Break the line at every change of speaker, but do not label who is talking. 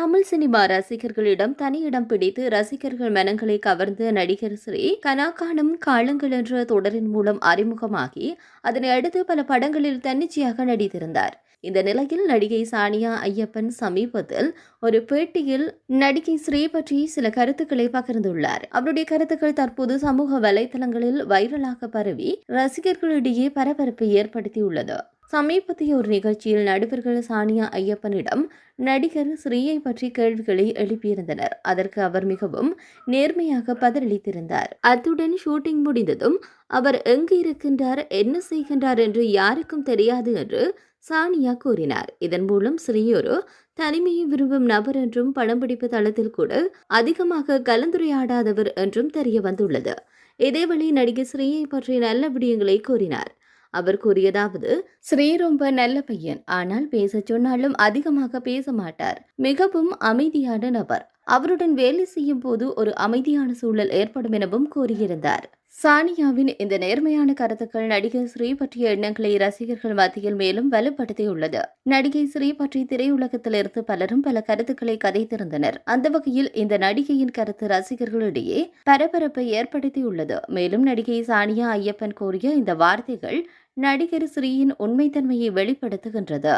Tamil cinema ரசிகர்களிடம் தனியிடம் பிடித்து ரசிகர்கள் மனங்களை கவர்ந்த நடிகர் ஸ்ரீ கனாக்கானம் காலங்கள் என்ற தொடரின் மூலம் அறிமுகமாகி அதனை அடுத்து பல படங்களில் தன்னிச்சையாக நடித்திருந்தார். இந்த நிலையில் நடிகை சானியா ஐயப்பன் சமீபத்தில் ஒரு பேட்டியில் நடிகை ஸ்ரீ பற்றி சில கருத்துக்களை பகிர்ந்துள்ளார். அவருடைய கருத்துக்கள் தற்போது சமூக வலைதளங்களில் வைரலாக பரவி ரசிகர்களிடையே பரபரப்பை ஏற்படுத்தியுள்ளது. சமீபத்திய ஒரு நிகழ்ச்சியில் நடிகர்கள் சானியா ஐயப்பனிடம் நடிகர் ஸ்ரீயை பற்றி கேள்விகளை எழுப்பியிருந்தனர். அதற்கு அவர் மிகவும் நேர்மையாக பதிலளித்திருந்தார். அத்துடன் ஷூட்டிங் முடிந்ததும் அவர் எங்கு இருக்கின்றார் என்ன செய்கின்றார் என்று யாருக்கும் தெரியாது என்று சானியா கூறினார். இதன் மூலம் ஸ்ரீயொரு தனிமையை விரும்பும் நபர் என்றும் படம்பிடிப்பு தளத்தில் கூட அதிகமாக கலந்துரையாடாதவர் என்றும் தெரிய வந்துள்ளது இதேவேளை நடிகை ஸ்ரீயை பற்றி நல்ல விடயங்களை கூறினார். அவர் கூறியதாவது ஸ்ரீ ரொம்ப நல்ல பையன். ஆனால் பேச சொன்னாலும் அதிகமாக பேச மாட்டார். மிகவும் அமைதியான நபர். அவருடன் வேலை செய்யும் போது ஒரு அமைதியான சூழல் ஏற்படும் எனவும் கூறியிருந்தார். சானியாவின் இந்த நேர்மையான கருத்துக்கள் நடிகை ஸ்ரீ பற்றிய எண்ணங்களை ரசிகர்கள் மத்தியில் மேலும் வலுப்படுத்தியுள்ளது. நடிகை ஸ்ரீ பற்றி திரையுலகத்திலிருந்து பலரும் பல கருத்துக்களை கதைத்திருந்தனர். அந்த வகையில் இந்த நடிகையின் கருத்து ரசிகர்களிடையே பரபரப்பை ஏற்படுத்தியுள்ளது. மேலும் நடிகை சானியா ஐயப்பன் கூறிய இந்த வார்த்தைகள் நடிகர் ஸ்ரீயின் உண்மைத்தன்மையை வெளிப்படுத்துகின்றது.